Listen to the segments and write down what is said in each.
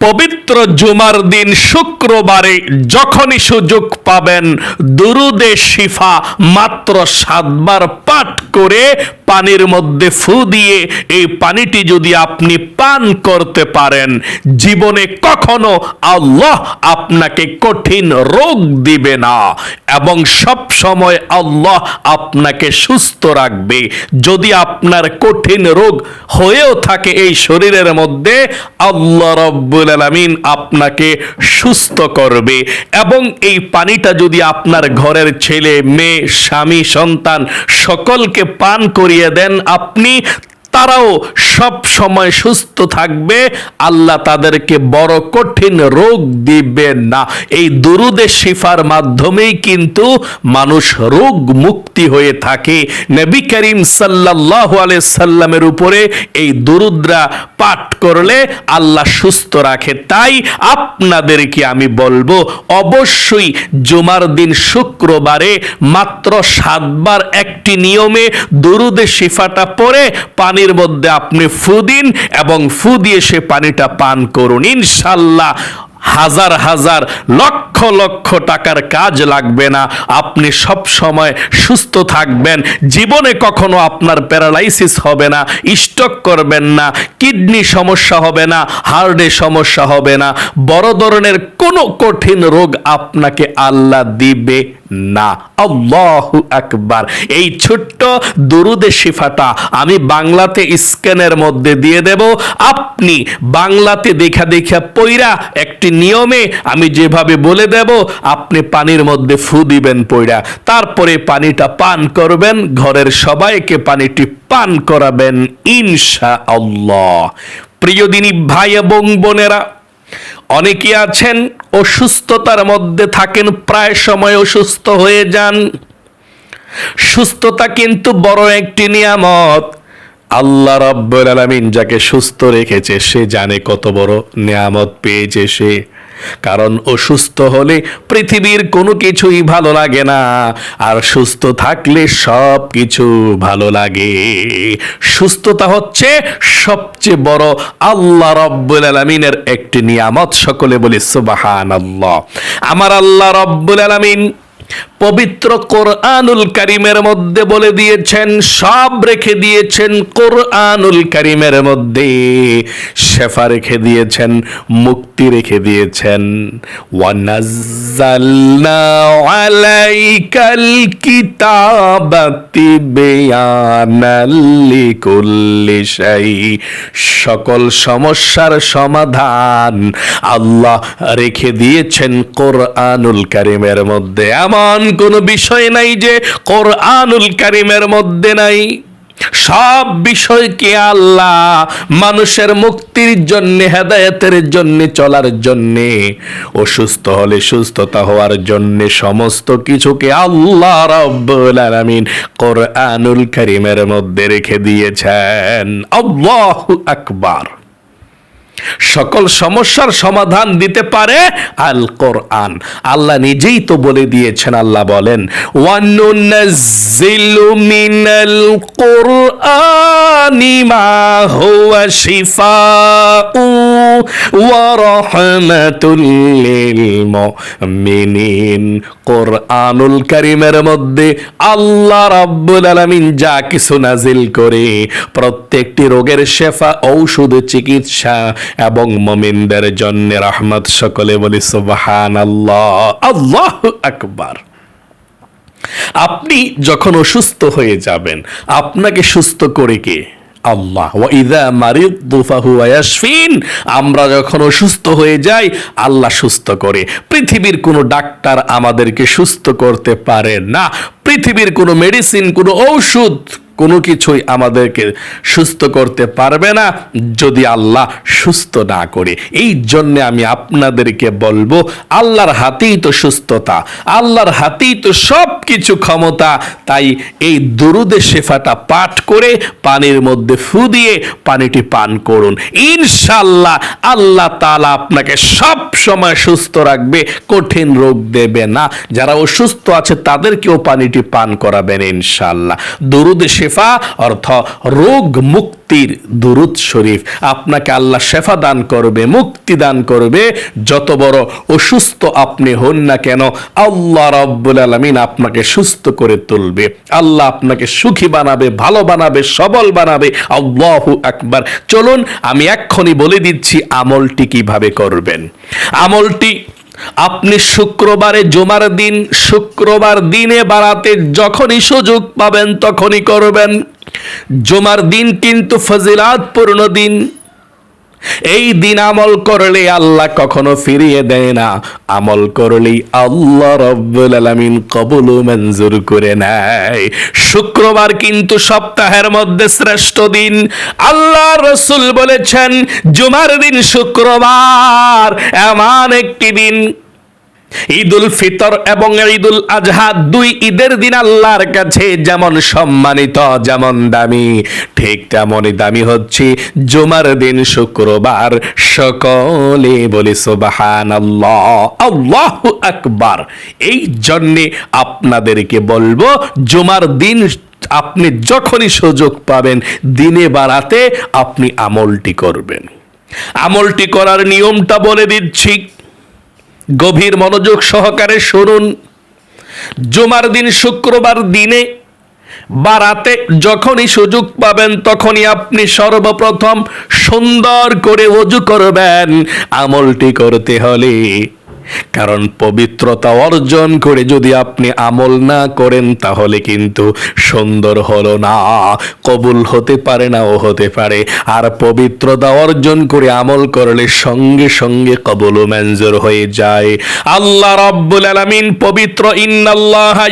পবিত্র জুমার দিন শুক্রবারে যখনই সুযোগ পাবেন দুরুদে শিফা মাত্র সাতবার পাঠ করে পানির মধ্যে ফু দিয়ে এই পানিটি যদি আপনি পান করতে পারেন, জীবনে কখনো আল্লাহ আপনাকে কঠিন রোগ দিবে না এবং সব সময় আল্লাহ আপনাকে সুস্থ রাখবে। যদি আপনার কঠিন রোগ হয়েও থাকে এই শরীরের মধ্যে, আল্লাহ রব্বুল আলামিন আপনাকে সুস্থ করবে এবং এই পানিটা যদি আপনার ঘরের ছেলে, মেয়ে, স্বামী, সন্তান সকলকে পান করিয়ে দেন আপনি তারাও সব সময় সুস্থ থাকবে। আল্লাহ তাদেরকে বড় কঠিন রোগ দিবে না। এই দুরুদে শিফার মাধ্যমেই কিন্তু মানুষ রোগ মুক্তি হয়ে থাকে। নবী করিম সাল্লাহ সাল্লামের উপরে এই দুরুদ্রা পাঠ করলে আল্লাহ সুস্থ রাখে। তাই আপনাদেরকে আমি বলব, অবশ্যই জুমার দিন শুক্রবারে মাত্র সাতবার একটি নিয়মে দুরুদে শিফাটা পরে পানির মধ্যে আপনি ফু দিন এবং ফু দিয়ে সে পানিটা পান করুন। ইনশাল্লাহ হাজার হাজার লক্ষ লক্ষ টাকার কাজ লাগবে না। আপনি সব সময় সুস্থ থাকবেন। জীবনে কখনো আপনার প্যারালাইসিস হবে না, স্ট্রোক করবেন না, কিডনি সমস্যা হবে না, হার্টে সমস্যা হবে না। বড় ধরনের কোনো কঠিন রোগ আপনাকে আল্লাহ দিবে। না। আল্লাহু আকবার। এই ছোট্ট দুরুদে শিফাটা আমি বাংলাতে স্ক্যানের মধ্যে দিয়ে দেব। আপনি বাংলাতে দেখা দেখা পইরা একটি নিয়মে আমি যেভাবে বলে দেব, আপনি পানির মধ্যে ফু দিবেন পইরা। তারপরে পানিটা পান করবেন, ঘরের সবাইকে পানিটি পান করাবেন ইনশা আল্লাহ প্রিয় দিনী ভাই এবং বোনেরা অনেকে আছেন অসুস্থতার মধ্যে থাকেন প্রায় সময় অসুস্থ হয়ে যান। সুস্থতা কিন্তু বড় একটি নিয়ামত। আল্লাহ রাব্বুল আলামিন যাকে সুস্থ রেখেছে, সে জানে কত বড় নিয়ামত পেয়েছে সে। কারণ অসুস্থ হলে পৃথিবীর কোনো কিছুই ভালো লাগে না, আর সুস্থ থাকলে সব কিছু ভালো লাগে। সুস্থতা হচ্ছে সবচেয়ে বড় আল্লাহ রব্বুল আলমিনের একটি নিয়ামত। সকলে বলি সুবাহান আল্লাহ আমার আল্লাহ রব্বুল আলমিন পবিত্র কোরআনুল কারিমের মধ্যে বলে দিয়েছেন, সব রেখে দিয়েছেন কোরআনুল কারিমের মধ্যে। শেফা রেখে দিয়েছেন, মুক্তি রেখে দিয়েছেন। ওয়ানাজ্জালনা কিতাবাতি সকল সমস্যার সমাধান আল্লাহ রেখে দিয়েছেন কোরআনুল কারিমের মধ্যে। এমন কোনো বিষয় নাই যে কোরআনুল কারিমের মধ্যে নাই। সব বিষয়কে আল্লাহ মানুষের মুক্তির জন্য, হেদায়েতের জন্য, চলার জন্য, অসুস্থ হলে সুস্থতা হওয়ার জন্য সমস্ত কিছুকে আল্লাহ রাব্বুল আলামিন কোরআনুল কারীমের মধ্যে রেখে দিয়েছেন। আল্লাহু আকবার। সকল সমস্যার সমাধান দিতে পারে আল কোরআন আল্লাহ নিজেই তো বলে দিয়েছেন, আল্লাহ বলেন মিনাল কোরআনি মা হুয়া শিফাউ ওয়া রাহমাতুল লিল মুমিনিন কোরআনুল কারীমের মধ্যে আল্লাহ রাব্বুল আলামিন যা কিছু নাজিল করে, প্রত্যেকটি রোগের শেফা, ঔষধ, চিকিৎসা এবং মমিনদের জন্য রহমত সকলে বলি সুবাহান আল্লাহ আল্লাহ আকবার। আপনি যখন অসুস্থ হয়ে যাবেন, আপনাকে সুস্থ করে কে? আল্লাহ। আমরা যখন অসুস্থ হয়ে যাই, আল্লাহ সুস্থ করে। পৃথিবীর কোনো ডাক্তার আমাদেরকে সুস্থ করতে পারে না। পৃথিবীর কোনো মেডিসিন কোনো ঔষধ কোনো কিছুই আমাদেরকে সুস্থ করতে পারবে না যদি আল্লাহ সুস্থ না করে। এই জন্য আমি আপনাদেরকে বলব, আল্লাহর হাতেই তো সুস্থতা, আল্লাহর হাতেই তো সব কিছু ক্ষমতা। তাই এই দুরুদে শেফাটা পাঠ করে পানির মধ্যে ফু দিয়ে পানিটি পান করুন। ইনশাল্লাহ আল্লাহ তালা আপনাকে সব সময় সুস্থ রাখবে, কঠিন রোগ দেবে না। যারা অসুস্থ আছে তাদেরকেও পানিটি পান করাবেন ইনশাল্লাহ দুরুদে শেফা, অর্থ রোগ মুক্তির দুরুদ শরীফ। আপনাকে আল্লাহ শেফা দান করবে, মুক্তি দান করবে। যত বড় অসুস্থ আপনি হন না কেন, আল্লাহ রব্বুল আলমিন আপনাকে সুস্থ করে তুলবে। আল্লাহ আপনাকে সুখী বানাবে, ভালো বানাবে, সবল বানাবে। আল্লাহু আকবার। চলুন, আমি এক্ষুনি বলে দিচ্ছি আমলটি কীভাবে করবেন। আমলটি আপনি শুক্রবারে জমার দিন, শুক্রবার দিনে বাড়াতে যখনই সুযোগ পাবেন তখনই করবেন। জুমার দিন কিন্তু ফজিলাতপূর্ণ দিন। এই দিন আমল করলে আল্লাহ কখনো ফিরিয়ে দেয় না। আমল করলেই আল্লাহ রব্বুল আলামিন কবুল মঞ্জুর করে নেয়। শুক্রবার কিন্তু সপ্তাহের মধ্যে শ্রেষ্ঠ দিন। আল্লাহ রসুল বলেছেন, জুমার দিন শুক্রবার এমন একটি দিন ঈদুল ফিতর এবং ঈদুল আজহা দুই ঈদের দিন আল্লাহর কাছে যেমন সম্মানিত, যেমন দামি। ঠিক তেমনই দামি হচ্ছে জুমার দিন শুক্রবার। সকলে বলি সুবাহান আল্লাহ আকবার। এই জন্যে আপনাদেরকে বলব, জুমার দিন আপনি যখনই সুযোগ পাবেন, দিনে বাড়াতে আপনি আমলটি করবেন। আমলটি করার নিয়মটা বলে দিচ্ছি। গভীর মনোযোগ সহকারে শুনুন। জুমার দিন শুক্রবার দিনে বা রাতে যখনই সুযোগ পাবেন, তখনই আপনি সর্বপ্রথম সুন্দর করে অজু করবেন। আমলটি করতে হলে কারণ পবিত্রতা অর্জন করে যদি আপনি আমল না করেন, তাহলে কিন্তু সুন্দর হলো না, কবুল হতে পারে না ও হতে পারে। আর পবিত্রতা অর্জন করে আমল করলে সঙ্গে সঙ্গে কবুল মঞ্জুর হয়ে যায়। আল্লাহ রাব্বুল আলামিন পবিত্র, ইন্নাল্লাহা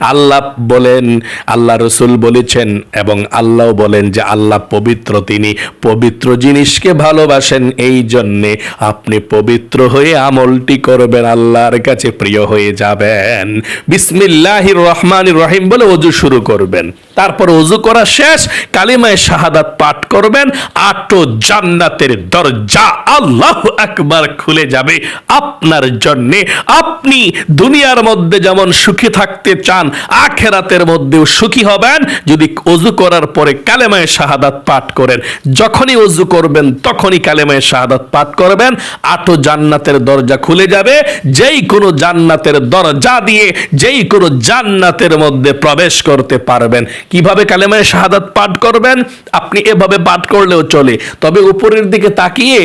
আল্লাহ বলেন, আল্লাহ রসুল বলেছেন এবং আল্লাহ বলেন যে আল্লাহ পবিত্র, তিনি পবিত্র জিনিসকে ভালোবাসেন এই জন্যে আপনি পবিত্র হয়ে আমলটি করবেন, আল্লাহর কাছে প্রিয় হয়ে যাবেন। বিসমিল্লাহির রহমান রহিম বলে অজু শুরু করবেন। তারপর অজু করা শেষ, কালিমায় শাহাদাত পাঠ করবেন, আটো জান্নাতের দরজা আল্লাহ একবার খুলে যাবে আপনার জন্যে। আপনি দুনিয়ার মধ্যে যেমন সুখী থাকতে চান, আখেরাতের মধ্যেও সুখী হবেন। যদি অজু করার পরে কালেমায় শাহাদাত পাঠ করেন, যখনই অজু করবেন তখনই কালেমায় শাহাদাত পাঠ করবেন, আটো জান্নাতের দরজা খুলে যাবে। যেই কোনো জান্নাতের দরজা দিয়ে যেই কোনো জান্নাতের মধ্যে প্রবেশ করতে পারবেন। কীভাবে কালেমায় শাহাদাত পাঠ করবেন? আপনি এভাবে পাঠ করলেও চলে। তবে উপরের দিকে তাকিয়ে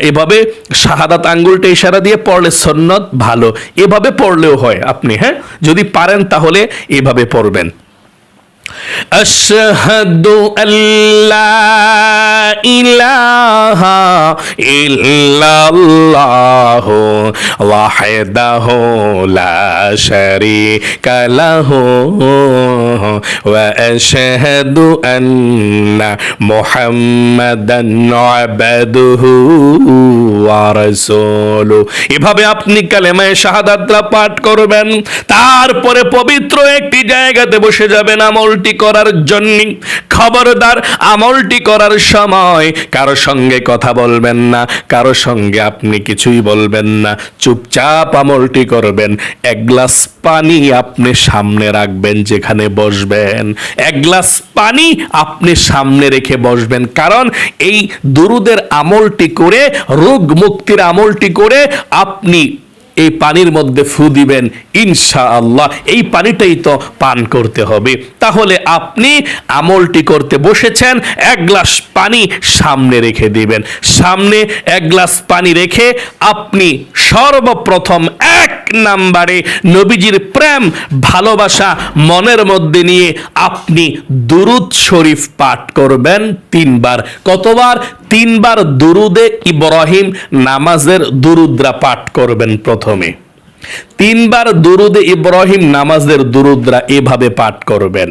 এভাবে শাহাদাত আঙ্গুলটা ইশারা দিয়ে পড়লে সন্ন্যত ভালো। এভাবে পড়লেও হয় আপনি হ্যাঁ? যদি পারেন তাহলে এভাবে পড়বেন। أشهد أن لا إله إلا الله وحده لا شريك له وأشهد أن محمدا عبده ورسوله এভাবে আপনি কালেমায় শাহাদাতরা পাঠ করবেন তারপরে পবিত্র একটি জায়গাতে বসে যাবেন আমলটি করার জন্য খবরদার আমলটি করার সময় কারও সঙ্গে কথা বলবেন না, কারও সঙ্গে আপনি কিছুই বলবেন না। চুপচাপ আমলটি করবেন, এক গ্লাস পানি আপনি সামনে রাখবেন যেখানে বসবেন। এক গ্লাস পানি আপনি সামনে রেখে বসবেন, কারণ এই দুরুদের আমলটি করে, রোগ মুক্তির আমলটি করে আপনি এই পানির মধ্যে ফু দিবেন ইনশা আল্লাহ এই পানিটাই তো পান করতে হবে। তাহলে আপনি আমলটি করতে বসেছেন, এক গ্লাস পানি সামনে রেখে দিবেন। সামনে এক গ্লাস পানি রেখে আপনি সর্বপ্রথম এক নাম্বারে নবীজির প্রেম, ভালোবাসা মনের মধ্যে নিয়ে আপনি দুরুদ শরীফ পাঠ করবেন তিনবার। কতবার? তিনবার দুরুদে ইব্রাহিম নামাজের দুরুদ্রা পাঠ করবেন প্রথমে। তিনবার দুরুদে ইব্রাহিম নামাজের দুরুদ্রা এভাবে পাঠ করবেন।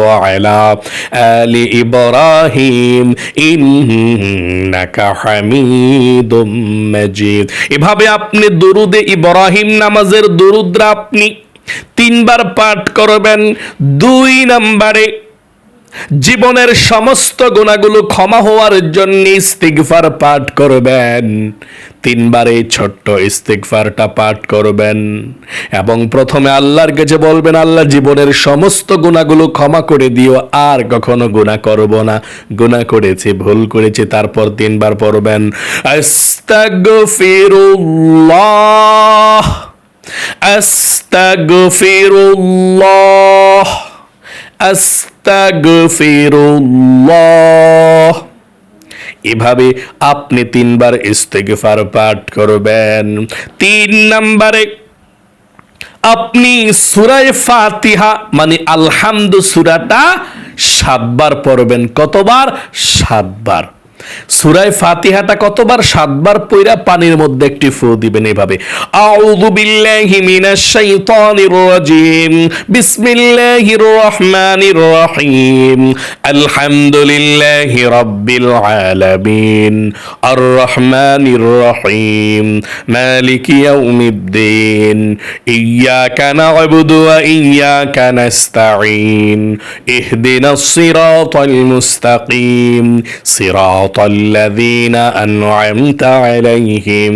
وعلى آل إبراهيم إنك حميد مجيد এভাবে আপনি দরুদে ইব্রাহিম নামাজের দরুদরা আপনি তিনবার পাঠ করবেন দুই নম্বরে জীবনের সমস্ত গুণাগুলো ক্ষমা হওয়ার জন্য ইস্তিগফার পাঠ করবেন। তিনবার এই ছোট্ট ইস্তিগফারটা পাঠ করবেন। এবং প্রথমে আল্লাহর কাছে বলবেন, আল্লাহ, জীবনের সমস্ত গুণাগুলো ক্ষমা করে দিও, আর কখনো গুণা করব না। গুণা করেছি, ভুল করেছি, তারপর তিনবার পড়বেন আস্তাগফিরুল্লাহ আস্তাগফিরুল্লাহ এভাবে আপনি তিনবার ইস্তেগফার পাঠ করবেন। তিন নম্বরে, আপনি সুরায় ফাতিহা মানে আলহামদু সুরাটা সাতবার পড়বেন। কতবার? সাতবার। সুরায় ফাতিহাটা কতবার? সাতবার পইরা পানির মধ্যে একটি ফু দিবেন এভাবে আউযু বিল্লাহি মিনাশ শাইতানির রাজিম। বিসমিল্লাহির রহমানির রহিম। আলহামদুলিল্লাহি রাব্বিল আলামিন। আর রহমানির রহিম ইয়াউমিদ্দিন। না'বুদু ওয়া ইহদিনাস সিরাতাল মুস্তাকিম। সিরাত الذين أنعمت عليهم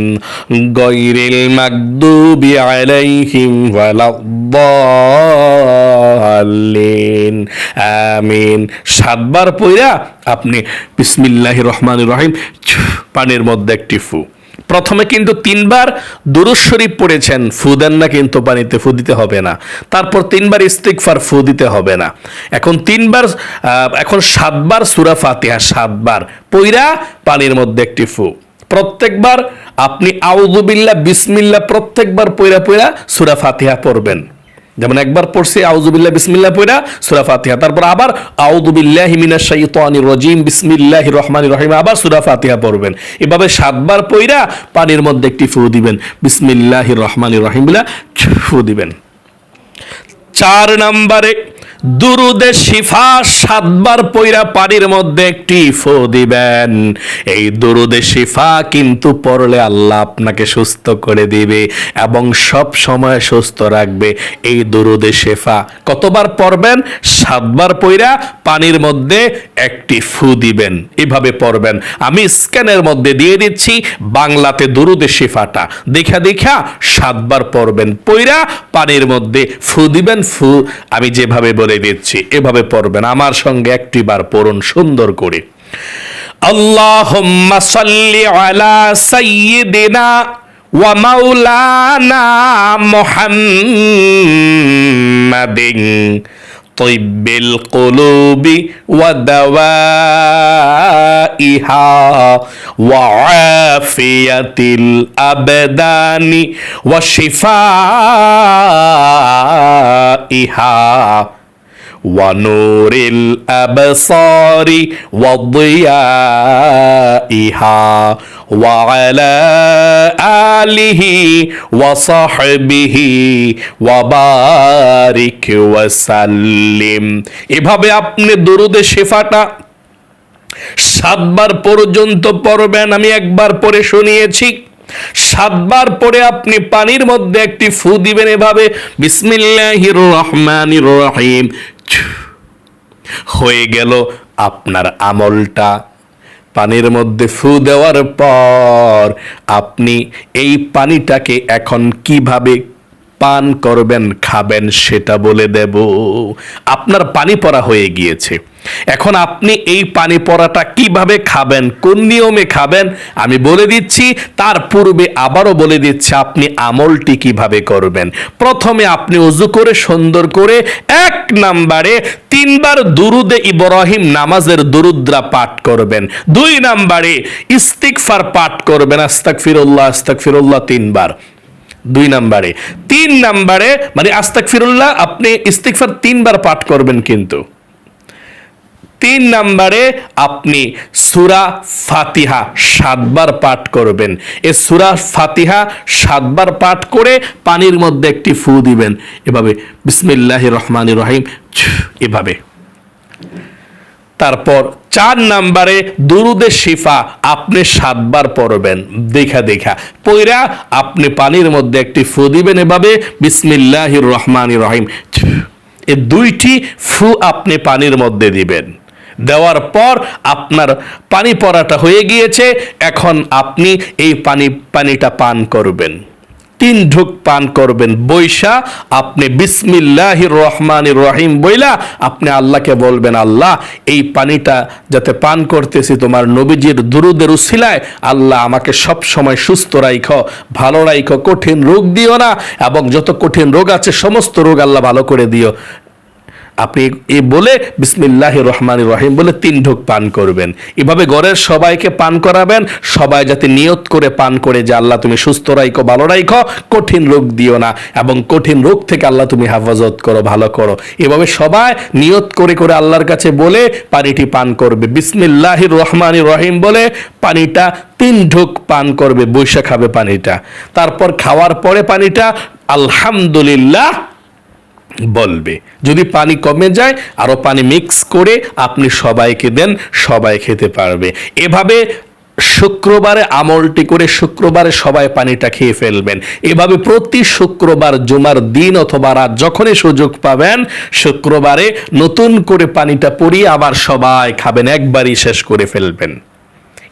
غير المكذوب عليهم ولا الضالين আমিন সাতবার পইরা আপনি বিসমিল্লাহির রহমানির রহিম পানির মধ্যে একটি ফু প্রথমে কিন্তু তিনবার দুরুজ শরীফ পড়েছেন, ফু দেন না কিন্তু পানিতে, ফু দিতে হবে না। তারপর তিনবার ইস্তিকফার ফু দিতে হবে না। এখন তিনবার এখন সাতবার সুরা ফাতিহা, সাতবার পইরা পানির মধ্যে একটি ফু। প্রত্যেকবার আপনি আউজুবিল্লা বিসমিল্লা প্রত্যেকবার পইরা পইরা সুরা ফাতিহা পড়বেন। যেমন একবার পড়ছি আউজুবিল্লাহ বিসমিল্লাহ পড়া সুরা ফাতিহা। তারপর আবার আউযুবিল্লাহি মিনাশ শাইতানির রাজিম, বিসমিল্লাহির রহমানির রহিম, আবার সুরা ফাতিহা পড়বেন। এভাবে সাতবার পড়া পানির মধ্যে একটি ফু দিবেন। বিসমিল্লাহির রহমানির রহিম বলে ফু দিবেন। চার নম্বরে দুরুদে শিফা সাতবার পইরা পানির মধ্যে একটি ফো দিবেন। এই দুরুদে শিফা কিন্তু পড়লে আল্লাহ আপনাকে সুস্থ করে দিবে এবং সব সময় সুস্থ রাখবে। এই দুরুদে শেফা কতবার পড়বেন? সাতবার পইরা পানির মধ্যে একটি ফু দিবেন। এভাবে পড়বেন। আমি স্ক্যানের মধ্যে দিয়ে দিচ্ছি বাংলাতে দুরুদে শিফাটা। দেখা দেখা সাতবার পড়বেন। পইরা পানির মধ্যে ফু দিবেন, ফু আমি যেভাবে বলে দিচ্ছি, এভাবে পড়বেন। আমার সঙ্গে একটি বার পড়ুন সুন্দর করে। আল্লাহুম্মা সাল্লি আলা সাইয়্যিদিনা ওয়া মাওলানা طب القلوب ودوائها وعافية الأبدان وشفائها. ونور الأبصار وضيائها وعلى آله وصحبه وبارك وسلم এভাবে আপনি দরুদে শেফাটা সাতবার পর্যন্ত পড়বেন আমি একবার পরে শুনিয়েছি সাতবার পরে আপনি পানির মধ্যে একটি ফু দিবেন এভাবে বিসমিল্লাহির রহমানির রহিম হয়ে গেল আপনার আমলটা। পানির মধ্যে ফু দেওয়ার পর আপনি এই পানিটাকে এখন কীভাবে পান করবেন, খাবেন সেটা বলে দেব। আপনার পানি পড়া হয়ে গিয়েছে। এখন আপনি এই পানি পড়াটা কীভাবে খাবেন? কোন নিয়মে খাবেন? আমি বলে দিচ্ছি, তার পূর্বে আবারও বলে দিচ্ছি, আপনি আমলটি কীভাবে করবেন? প্রথমে আপনি উজু করে, সুন্দর করে এক নাম্বারে তিনবার দুরুদে ইব্রাহিম নামাজের দুরুদ্রা পাঠ করবেন। দুই নাম্বারে ইস্তিকফার পাঠ করবেন আস্তাক ফিরুল্লাহ আস্তাক ফিরুল্লাহ তিনবার। দুই নাম্বারে। তিন নাম্বারে মানে আস্তাক ফিরুল্লাহ আপনি ইস্তিকফার তিনবার পাঠ করবেন কিন্তু। তিন নাম্বারে আপনি সুরা ফাতিহা সাতবার পাঠ করবেন। এ সুরা ফাতিহা সাতবার পাঠ করে পানির মধ্যে একটি ফু দিবেন। এভাবে বিসমিল্লাহ রহমান রহিম এভাবে। তারপর চার নাম্বারে দুরুদে শিফা আপনি সাতবার পড়বেন। দেখা দেখা। পইরা আপনি পানির মধ্যে একটি ফু দিবেন এভাবে বিসমিল্লাহ রহমান রহিম এ দুইটি ফু আপনি পানির মধ্যে দিবেন। দেওয়ার পর আপনার পানি পড়াটা হয়ে গিয়েছে। এখন আপনি এই পানি, পানিটা পান করবেন। তিন ঢুক পান করবেন বৈশা। আপনি বিসমিল্লাহ রহমান রহিম বইলা আপনি আল্লাহকে বলবেন, আল্লাহ, এই পানিটা যাতে পান করতেছি তোমার নবীজির দুরুদের উসিলায়, আল্লাহ আমাকে সব সময় সুস্থ রাইখ, ভালো রাইখ, কঠিন রোগ দিও না এবং যত কঠিন রোগ আছে সমস্ত রোগ আল্লাহ ভালো করে দিও। আপনি এ বলে বিসমিল্লাহ রহমান রহিম বলে তিন ঢোক পান করবেন। এভাবে ঘরের সবাইকে পান করাবেন। সবাই যাতে নিয়ত করে পান করে যে আল্লাহ তুমি সুস্থ রাইখো, ভালো রাইখো, কঠিন রোগ দিও না এবং কঠিন রোগ থেকে আল্লাহ তুমি হেফাজত করো, ভালো করো। এভাবে সবাই নিয়ত করে করে আল্লাহর কাছে বলে পানিটি পান করবে। বিসমিল্লাহ রহমান রহিম বলে পানিটা তিন ঢোক পান করবে, বৈশাখ খাবে পানিটা। তারপর খাওয়ার পরে পানিটা আলহামদুলিল্লাহ বলবে। যদি পানি কমে যায় আরও পানি মিক্স করে আপনি সবাইকে দেন, সবাই খেতে পারবে। এভাবে শুক্রবারে আমলটি করে শুক্রবারে সবাই পানিটা খেয়ে ফেলবেন। এভাবে প্রতি শুক্রবার জুমার দিন অথবা রাত যখনই সুযোগ পাবেন, শুক্রবারে নতুন করে পানিটা পরিয়ে আবার সবাই খাবেন, একবারই শেষ করে ফেলবেন।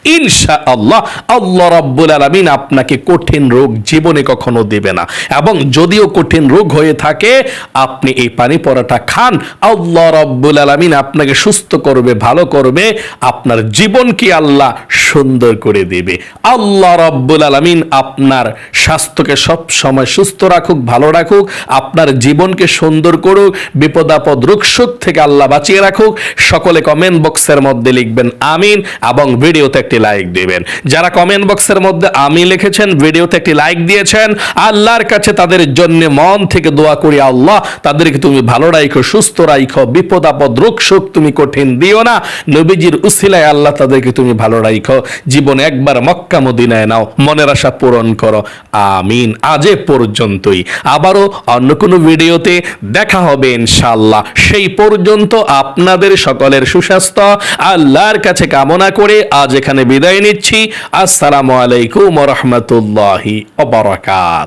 ইনশা আল্লাহ আল্লাহ রাব্বুল আলামিন আপনাকে কঠিন রোগ জীবনে কখনো দেবে না। এবং যদিও কঠিন রোগ হয়ে থাকে, আপনি এই পানি পড়াটা খান, আল্লাহ রাব্বুল আলামিন আপনাকে সুস্থ করবে, ভালো করবে, আপনার জীবনকে আল্লাহ সুন্দর করে দেবে। আল্লাহ রাব্বুল আলামিন আপনার স্বাস্থ্যকে সব সময় সুস্থ রাখুক, ভালো রাখুক, আপনার জীবনকে সুন্দর করুক, বিপদাপদ রোগ শোক থেকে আল্লাহ বাঁচিয়ে রাখুক। সকলে কমেন্ট বক্সের মধ্যে লিখবেন, আমিন। এবং ভিডিওতে একটি লাইক দিবেন। যারা কমেন্ট বক্সের মধ্যে আমি লিখেছেন, ভিডিওতে একটি লাইক দিয়েছেন, আল্লাহর কাছে তাদের জন্য মন থেকে দোয়া করি, আল্লাহ, তাদেরকে তুমি ভালো রাখো সুস্থ রাখো বিপদ আপদ, রোগ শোক তুমি কঠিন দিও না। নবীজির উসিলায় আল্লাহ তাদেরকে তুমি ভালো রাখো জীবনে একবার মক্কা মদিনায় নাও, মনের আশা পূরণ করো। আমিন। আজে পর্যন্তই। আবারও অন্য কোনো ভিডিওতে দেখা হবে ইনশাল্লাহ সেই পর্যন্ত আপনাদের সকলের সুস্বাস্থ্য, আল্লাহর কাছে কামনা করে আজ এখানে বিদায় নিচ্ছি। আসসালামু আলাইকুম রহমতুল্লাহি অবরাকাত